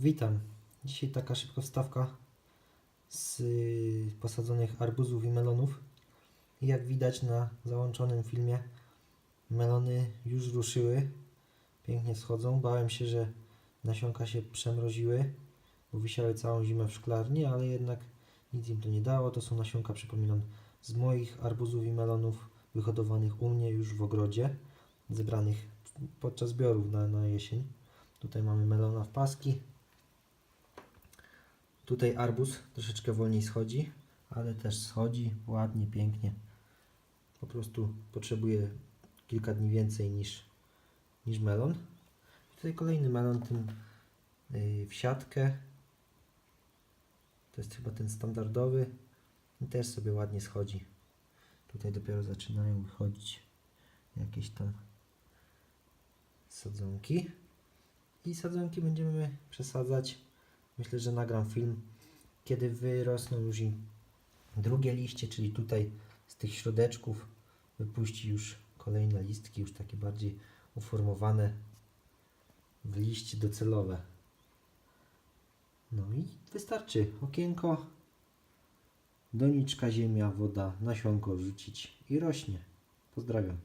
Witam. Dzisiaj taka szybka wstawka z y, posadzonych arbuzów i melonów. Jak widać na załączonym filmie, melony już ruszyły. Pięknie schodzą. Bałem się, że nasionka się przemroziły, bo wisiały całą zimę w szklarni, ale jednak nic im to nie dało. To są nasionka, przypominam, z moich arbuzów i melonów wyhodowanych u mnie już w ogrodzie, zebranych podczas zbiorów na, na jesień. Tutaj mamy melona w paski. Tutaj arbuz troszeczkę wolniej schodzi, ale też schodzi ładnie, pięknie. Po prostu potrzebuje kilka dni więcej niż, niż melon. Tutaj kolejny melon tym yy, w siatkę. To jest chyba ten standardowy. I też sobie ładnie schodzi. Tutaj dopiero zaczynają wychodzić jakieś tam sadzonki. I sadzonki będziemy przesadzać. Myślę, że nagram film, kiedy wyrosną już i drugie liście, czyli tutaj z tych środeczków wypuści już kolejne listki, już takie bardziej uformowane w liście docelowe. No i wystarczy okienko, doniczka, ziemia, woda, nasionko wrzucić i rośnie. Pozdrawiam.